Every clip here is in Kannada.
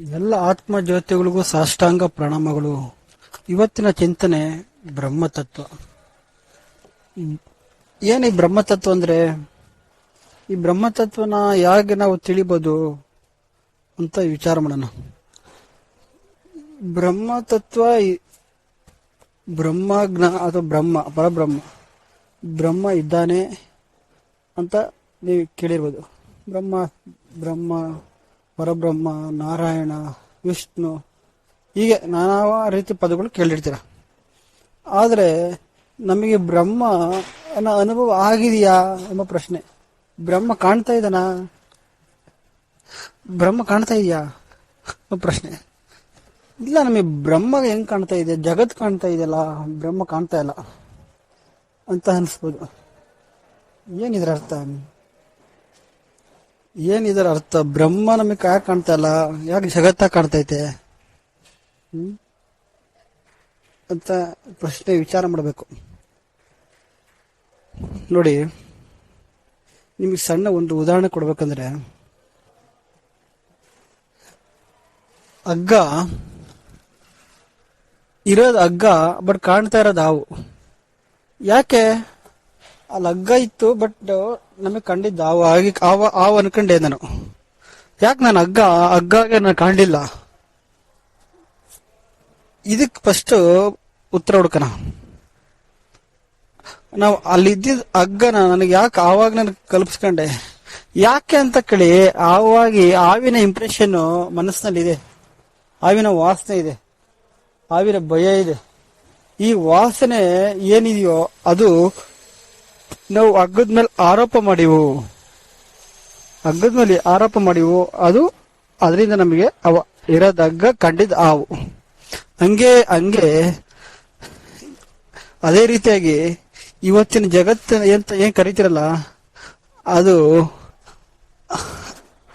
ಎಲ್ಲ ಆತ್ಮ ಜ್ಯೋತಿಗಳಿಗೂ ಸಾಷ್ಟಾಂಗ ಪ್ರಣಾಮಗಳು. ಇವತ್ತಿನ ಚಿಂತನೆ ಬ್ರಹ್ಮತತ್ವ. ಏನು ಈ ಬ್ರಹ್ಮತತ್ವ ಅಂದ್ರೆ? ಈ ಬ್ರಹ್ಮತತ್ವನ ಹೇಗೆ ನಾವು ತಿಳಿಬೋದು ಅಂತ ವಿಚಾರ ಮಾಡೋಣ. ಬ್ರಹ್ಮತತ್ವ ತತ್ವ ಬ್ರಹ್ಮಜ್ಞ ಅಥವಾ ಬ್ರಹ್ಮ, ಪರಬ್ರಹ್ಮ. ಬ್ರಹ್ಮ ಇದ್ದಾನೆ ಅಂತ ನೀವು ಕೇಳಿರ್ಬೋದು. ಬ್ರಹ್ಮ ಬ್ರಹ್ಮ ಪರಬ್ರಹ್ಮ, ನಾರಾಯಣ, ವಿಷ್ಣು, ಹೀಗೆ ನಾನಾ ರೀತಿ ಪದಗಳು ಕೇಳಿರ್ತೀರ. ಆದರೆ ನಮಗೆ ಬ್ರಹ್ಮ ಅನ್ನೋ ಅನುಭವ ಆಗಿದೆಯಾ ಎಂಬ ಪ್ರಶ್ನೆ. ಬ್ರಹ್ಮ ಕಾಣ್ತಾ ಇದ್ದಾನಾ? ಬ್ರಹ್ಮ ಕಾಣ್ತಾ ಇದೆಯಾ ಪ್ರಶ್ನೆ. ಇಲ್ಲ, ನಮಗೆ ಬ್ರಹ್ಮ ಹೆಂಗ್ ಕಾಣ್ತಾ ಇದೆ, ಜಗತ್ ಕಾಣ್ತಾ ಇದೆಯಲ್ಲ, ಬ್ರಹ್ಮ ಕಾಣ್ತಾ ಇಲ್ಲ ಅಂತ ಅನಿಸ್ಬೋದು. ಏನಿದ್ರ ಅರ್ಥ ಏನಿದರ ಅರ್ಥ? ಬ್ರಹ್ಮ ನಮಗೆ ಯಾಕೆ ಕಾಣ್ತಾ ಇಲ್ಲ? ಯಾಕೆ ಜಗತ್ತ ಕಾಣ್ತೈತೆ? ಅಂತ ಪ್ರಶ್ನೆ ವಿಚಾರ ಮಾಡಬೇಕು. ನೋಡಿ, ನಿಮಗೆ ಸಣ್ಣ ಒಂದು ಉದಾಹರಣೆ ಕೊಡ್ಬೇಕಂದ್ರೆ ಹಗ್ಗ ಇರೋದು ಹಗ್ಗ ಬಟ್ ಕಾಣ್ತಾ ಇರೋದು ಹಾವು. ಯಾಕೆ? ಅಲ್ಲಿ ಹಗ್ಗ ಇತ್ತು ಬಟ್ ನಮಗೆ ಕಂಡಿದ್ದ ಅವ ಆಗಿ ಅವ ಹಾವು ಅನ್ಕೊಂಡೆ ನಾನು. ಯಾಕೆ ನಾನು ಹಗ್ಗ, ಹಗ್ಗಾಗೆ ನಾನು ಕಾಣಲಿಲ್ಲ? ಇದಕ್ ಫಸ್ಟ್ ಉತ್ತರ ಹುಡ್ಕನ ನಾವು ಅಲ್ಲಿ ಇದ್ದಿದ್ದ ಹಗ್ಗನ ನನಗೆ ಯಾಕೆ ಆವಾಗ ನನಗೆ ಕಲ್ಪಿಸ್ಕೊಂಡೆ? ಯಾಕೆ ಅಂತ ಕೇಳಿ, ಆವಾಗಿ ಆವಿನ ಇಂಪ್ರೆಷನ್ ಮನಸ್ಸಿನಲ್ಲಿ ಇದೆ ಹಾವಿನ ವಾಸನೆ ಇದೆ. ಹಾವಿನ ಭಯ ಇದೆ. ಈ ವಾಸನೆ ಏನಿದೆಯೋ ಅದು ನಾವು ಹಗ್ಗದ ಮೇಲೆ ಆರೋಪ ಮಾಡಿವು? ಹಗ್ಗದ ಮೇಲೆ ಆರೋಪ ಮಾಡಿವು? ಅದು ಅದರಿಂದ ನಮಗೆ ಅವ ಇರೋದ ಹಗ್ಗ ಕಂಡಿದ್ ಆವು ಹಂಗೆ ಹಂಗೆ ಅದೇ ರೀತಿಯಾಗಿ ಇವತ್ತಿನ ಜಗತ್ತು ಎಂತ ಏನ್ ಕರಿತಿರಲ್ಲ, ಅದು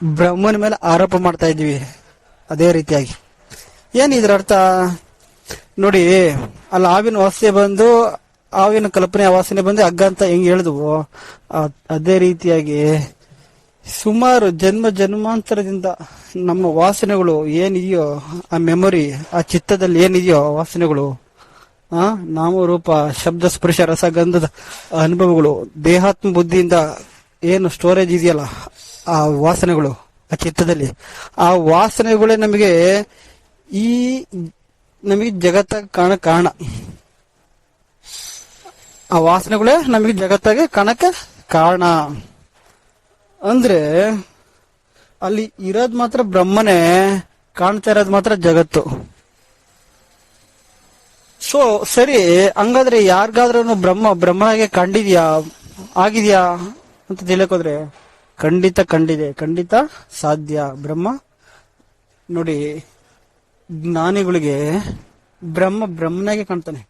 ಬ್ರಹ್ಮನ ಮೇಲೆ ಆರೋಪ ಮಾಡ್ತಾ ಇದ್ವಿ ಅದೇ ರೀತಿಯಾಗಿ. ಏನ್ ಇದ್ರ ಅರ್ಥ ನೋಡಿ, ಅಲ್ಲಿ ಆವಿನ ವಾಸನೆ ಬಂದು ಹಾವಿನ ಕಲ್ಪನೆ ವಾಸನೆ ಬಂದು ಹಗ್ಗ ಅಂತ ಹೆಂಗ್ ಹೇಳಿದ್ವು? ಆ- ಅದೇ ರೀತಿಯಾಗಿ ಸುಮಾರು ಜನ್ಮ ಜನ್ಮಾಂತರದಿಂದ ನಮ್ಮ ವಾಸನೆಗಳು ಏನಿದೆಯೋ, ಆ ಮೆಮೊರಿ, ಆ ಚಿತ್ತದಲ್ಲಿ ಏನಿದೆಯೋ ವಾಸನೆಗಳು, ಆ ನಾಮರೂಪ ಶಬ್ದ, ಸ್ಪರ್ಶ, ರಸ, ಗಂಧದ ಅನುಭವಗಳು, ದೇಹಾತ್ಮ ಬುದ್ಧಿಯಿಂದ ಏನು ಸ್ಟೋರೇಜ್ ಇದೆಯಲ್ಲ, ಆ ವಾಸನೆಗಳು, ಆ ಚಿತ್ತದಲ್ಲಿ. ಆ ವಾಸನೆಗಳೇ ನಮಗೆ ಈ, ನಮಗೆ ಜಗತ್ತಾಗ ಕಾಣ ಕಾರಣ. ಆ ವಾಸನೆಗಳೇ ನಮಗೆ ಜಗತ್ತಾಗೆ ಕಾಣಕ್ಕೆ ಕಾರಣ. ಅಂದ್ರೆ, ಅಲ್ಲಿ ಇರೋದ್ ಮಾತ್ರ ಬ್ರಹ್ಮನೇ, ಕಾಣ್ತಾ ಇರೋದ್ ಮಾತ್ರ ಜಗತ್ತು. ಸೊ ಸರಿ, ಹಂಗಾದ್ರೆ ಯಾರಿಗಾದ್ರೂ ಬ್ರಹ್ಮ, ಬ್ರಹ್ಮನಾಗೆ ಕಂಡಿದ್ಯಾ, ಆಗಿದ್ಯಾ ಅಂತ ತಿಳ್ಕೋದ್ರೆ, ಖಂಡಿತ ಕಂಡಿದೆ, ಖಂಡಿತ ಸಾಧ್ಯ. ಬ್ರಹ್ಮ, ನೋಡಿ, ಜ್ಞಾನಿಗಳಿಗೆ ಬ್ರಹ್ಮ ಬ್ರಹ್ಮನಾಗೆ ಕಾಣ್ತಾನೆ.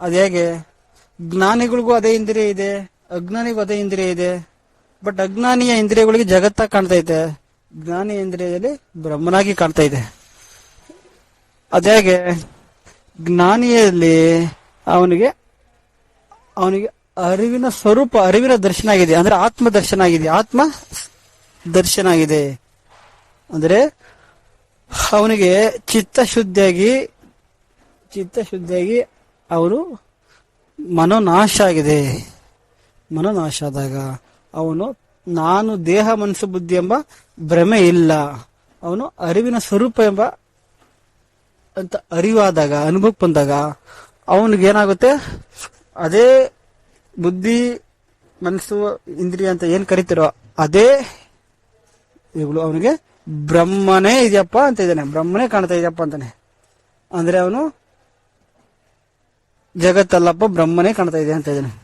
ಅದೇಗೆ ಜ್ಞಾನಿಗಳಿಗೂ ಅದೇ ಇಂದ್ರಿಯ ಇದೆ, ಅಜ್ಞಾನಿಗೂ ಅದೇ ಇಂದ್ರಿಯ ಇದೆ. ಬಟ್ ಅಜ್ಞಾನಿಯ ಇಂದ್ರಿಯಗಳಿಗೆ ಜಗತ್ತಾಗಿ ಕಾಣ್ತಾ ಇದೆ. ಜ್ಞಾನಿ ಇಂದ್ರಿಯದಲ್ಲಿ ಬ್ರಹ್ಮನಾಗಿ ಕಾಣ್ತಾ ಇದೆ. ಅದೇ ಜ್ಞಾನಿಯಲ್ಲಿ ಅವನಿಗೆ ಅವನಿಗೆ ಅರಿವಿನ ಸ್ವರೂಪ, ಅರಿವಿನ ದರ್ಶನ ಆಗಿದೆ. ಅಂದ್ರೆ ಆತ್ಮ ದರ್ಶನ ಆಗಿದೆ. ಆತ್ಮ ದರ್ಶನ ಆಗಿದೆ. ಅಂದ್ರೆ ಅವನಿಗೆ ಚಿತ್ತ ಶುದ್ಧಿಯಾಗಿ ಚಿತ್ತ ಶುದ್ಧಿಯಾಗಿ ಅವರು ಮನೋನಾಶ ಆಗಿದೆ. ಮನೋನಾಶ ಆದಾಗ ಅವನು, ನಾನು ದೇಹ ಮನಸ್ಸು ಬುದ್ಧಿ ಎಂಬ ಭ್ರಮೆ ಇಲ್ಲ. ಅವನು ಅರಿವಿನ ಸ್ವರೂಪ ಎಂಬ ಅಂತ ಅರಿವಾದಾಗ, ಅನುಭವಕ್ಕೆ ಬಂದಾಗ ಅವನಿಗೇನಾಗುತ್ತೆ ಅದೇ ಬುದ್ಧಿ, ಮನಸ್ಸು, ಇಂದ್ರಿಯ ಅಂತ ಏನ್ ಕರಿತಿರೋ ಅದೇ ಇವುಗಳು. ಅವನಿಗೆ ಬ್ರಹ್ಮನೇ ಇದೆಯಪ್ಪ ಅಂತ ಇದ್ದಾನೆ. ಬ್ರಹ್ಮನೇ ಕಾಣ್ತಾ ಇದೆಯಪ್ಪ ಅಂತಾನೆ. ಅಂದ್ರೆ ಅವನು ಜಗತ್ತಲ್ಲಪ್ಪ ಬ್ರಹ್ಮನೇ ಕಾಣ್ತಾ ಇದೆ ಅಂತ ಇದ್ದಾನೆ.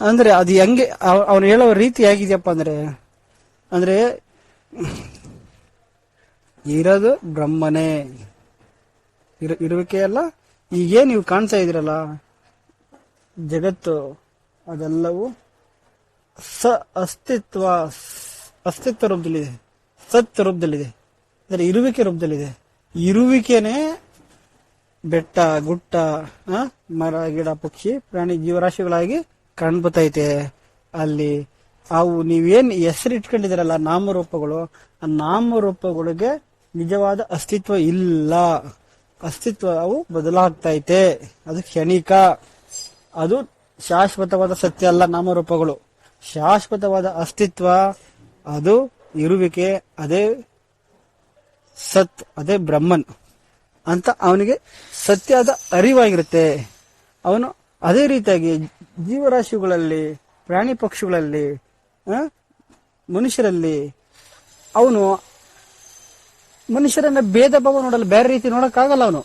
ಅಂದ್ರೆ ಅದು ಹೆಂಗೆ ಅವನು ಹೇಳೋ ರೀತಿ ಹೇಗಿದೆಯಪ್ಪ ಅಂದ್ರೆ ಅಂದ್ರೆ, ಇರೋದು ಬ್ರಹ್ಮನೇ. ಇರು ಇರುವಿಕೆ ಅಲ್ಲ, ಈಗೇ ನೀವು ಕಾಣ್ತಾ ಇದ್ದೀರಲ್ಲ, ಜಗತ್ತು ಅದೆಲ್ಲವೂ ಸ ಅಸ್ತಿತ್ವ ಅಸ್ತಿತ್ವ ರೂಪದಲ್ಲಿದೆ, ಸತ್ ರೂಪದಲ್ಲಿದೆ. ಅಂದ್ರೆ ಇರುವಿಕೆ ರೂಪದಲ್ಲಿದೆ. ಇರುವಿಕೆನೇ ಬೆಟ್ಟ, ಗುಟ್ಟ ಮರ, ಗಿಡ, ಪಕ್ಷಿ, ಪ್ರಾಣಿ ಜೀವರಾಶಿಗಳಾಗಿ ಕಾಣ್ಬತೈತೆ ಅಲ್ಲಿ ಅವು ನೀವೇನ್ ಹೆಸರು ಇಟ್ಕೊಂಡಿದ್ದೀರಲ್ಲ, ನಾಮರೂಪಗಳು, ಆ ನಾಮರೂಪಗಳಿಗೆ ನಿಜವಾದ ಅಸ್ತಿತ್ವ ಇಲ್ಲ. ಅಸ್ತಿತ್ವ ಅವು ಬದಲಾಗ್ತೈತೆ. ಅದು ಕ್ಷಣಿಕ. ಅದು ಶಾಶ್ವತವಾದ ಸತ್ಯ ಅಲ್ಲ ನಾಮರೂಪಗಳು. ಶಾಶ್ವತವಾದ ಅಸ್ತಿತ್ವ, ಅದು ಇರುವಿಕೆ, ಅದೇ ಸತ್, ಅದೇ ಬ್ರಹ್ಮನ್. ಅಂತ ಅವನಿಗೆ ಸತ್ಯದ ಅರಿವಾಗಿರುತ್ತೆ. ಅವನು ಅದೇ ರೀತಿಯಾಗಿ ಜೀವರಾಶಿಗಳಲ್ಲಿ, ಪ್ರಾಣಿ ಪಕ್ಷಿಗಳಲ್ಲಿ ಮನುಷ್ಯರಲ್ಲಿ ಅವನು ಮನುಷ್ಯರನ್ನ ಭೇದ ಭಾವ ನೋಡಲ್ಲ, ಬೇರೆ ರೀತಿ ನೋಡಕ್ಕಾಗಲ್ಲ ಅವನು.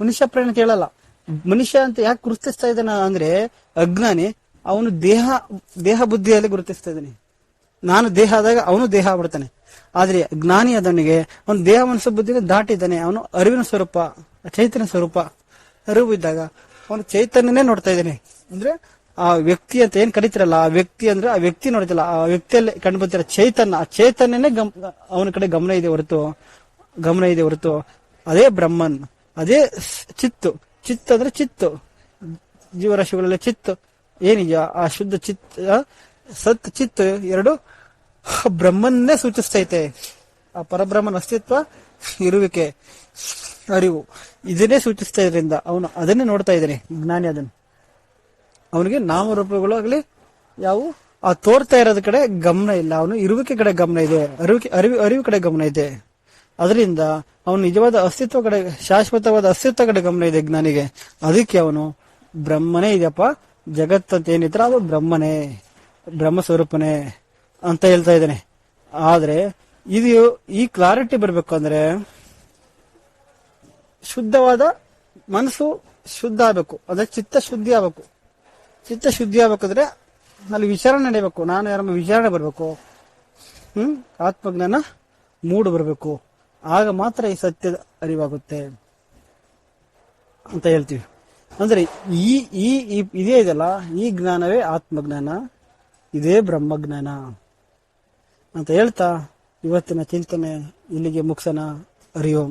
ಮನುಷ್ಯ ಪ್ರಾಣಿ ಕೇಳಲ್ಲ ಮನುಷ್ಯ ಅಂತ ಯಾಕೆ ಗುರುತಿಸ್ತಾ ಇದ್ದಾನ ಅಂದ್ರೆ, ಅಜ್ಞಾನಿ, ಅವನು ದೇಹ ದೇಹ ಬುದ್ಧಿಯಲ್ಲಿ ಗುರುತಿಸ್ತಾ ಇದ್ದಾನೆ. ನಾನು ದೇಹ ಆದಾಗ ಅವನು ದೇಹ ಆಗ್ಬಿಡ್ತಾನೆ. ಆದ್ರೆ ಜ್ಞಾನಿ ಅದನಿಗೆ ಅವನು ದೇಹ ಮನಸ್ಸು ಬುದ್ಧಿನ ದಾಟಿದ್ದಾನೆ, ಅವನು ಅರಿವಿನ ಸ್ವರೂಪ, ಚೈತನ್ಯ ಸ್ವರೂಪ. ಅರಿವು ಇದ್ದಾಗ ಅವನು ಚೈತನ್ಯನೇ ನೋಡ್ತಾ ಇದ್ದಾನೆ. ಅಂದ್ರೆ ಆ ವ್ಯಕ್ತಿ ಅಂತ ಏನ್ ಕರಿತಿರಲ್ಲ, ಆ ವ್ಯಕ್ತಿ ಅಂದ್ರೆ ಆ ವ್ಯಕ್ತಿ ನೋಡ್ತಿಲ್ಲ, ಆ ವ್ಯಕ್ತಿಯಲ್ಲಿ ಕಂಡು ಬರ್ತಿರೋ ಚೈತನ್ಯ, ಆ ಚೈತನ್ಯನೇ ಗಮ್, ಅವನ ಕಡೆ ಗಮನ ಇದೆ ಹೊರತು, ಗಮನ ಇದೆ ಹೊರತು, ಅದೇ ಬ್ರಹ್ಮನ್, ಅದೇ ಚಿತ್ತು. ಚಿತ್ತ ಅಂದ್ರೆ ಚಿತ್ತು. ಜೀವರಾಶಿಗಳಲ್ಲಿ ಚಿತ್ತು ಏನಿದೆಯೋ ಆ ಶುದ್ಧ ಚಿತ್ತ ಸತ್ ಚಿತ್ತು, ಎರಡು ಬ್ರಹ್ಮನ್ನೇ ಸೂಚಿಸ್ತೈತೆ. ಆ ಪರಬ್ರಹ್ಮನ ಅಸ್ತಿತ್ವ, ಇರುವಿಕೆ, ಅರಿವು. ಇದನ್ನೇ ಸೂಚಿಸ್ತಾ ಇದರಿಂದ ಅವನು ಅದನ್ನೇ ನೋಡ್ತಾ ಇದ್ದಾನೆ, ಜ್ಞಾನಿ ಅದನ್ನು. ಅವನಿಗೆ ನಾಮರೂಪಗಳು ಆಗಲಿ ಯಾವ ಆ ತೋರ್ತಾ ಇರೋದ್ ಕಡೆ ಗಮನ ಇಲ್ಲ. ಅವನು ಇರುವಿಕೆ ಕಡೆ ಗಮನ ಇದೆ, ಅರಿವಿಕೆ, ಅರಿವು ಅರಿವು ಕಡೆ ಗಮನ ಇದೆ. ಅದರಿಂದ ಅವನು ನಿಜವಾದ ಅಸ್ತಿತ್ವ ಕಡೆ, ಶಾಶ್ವತವಾದ ಅಸ್ತಿತ್ವ ಕಡೆ ಗಮನ ಇದೆ ಜ್ಞಾನಿಗೆ. ಅದಕ್ಕೆ ಅವನು ಬ್ರಹ್ಮನೇ ಇದೆಯಪ್ಪ. ಜಗತ್ತಂತ ಏನಿತ್ರ ಅದು ಬ್ರಹ್ಮನೇ, ಬ್ರಹ್ಮ ಸ್ವರೂಪನೇ. ಅಂತ ಹೇಳ್ತಾ ಇದ್ದೇನೆ. ಆದ್ರೆ, ಇದು ಈ ಕ್ಲಾರಿಟಿ ಬರಬೇಕು ಅಂದ್ರೆ, ಶುದ್ಧವಾದ ಮನಸ್ಸು ಶುದ್ಧ ಆಗ್ಬೇಕು. ಅದೇ ಚಿತ್ತ ಶುದ್ಧಿ ಆಗ್ಬೇಕು. ಚಿತ್ತ ಶುದ್ಧಿ ಆಗ್ಬೇಕಂದ್ರೆ ಅಲ್ಲಿ ವಿಚಾರಣೆ ನಡೀಬೇಕು. ನಾನು ಯಾರಮ್ಮ ವಿಚಾರಣೆ ಬರಬೇಕು? ಹ್ಮ್? ಆತ್ಮಜ್ಞಾನ ಮೂಡು ಬರಬೇಕು. ಆಗ ಮಾತ್ರ ಈ ಸತ್ಯದ ಅರಿವಾಗುತ್ತೆ ಅಂತ ಹೇಳ್ತೀವಿ. ಅಂದ್ರೆ ಈ, ಈ- ಇದೇ ಇದೆಯಲ್ಲ, ಈ ಜ್ಞಾನವೇ ಆತ್ಮಜ್ಞಾನ, ಇದೇ ಬ್ರಹ್ಮಜ್ಞಾನ. ಅಂತ ಹೇಳ್ತಾ ಇವತ್ತಿನ ಚಿಂತನೆ ಇಲ್ಲಿಗೆ ಮುಗಿಸೋಣ. ಹರಿ ಓಂ.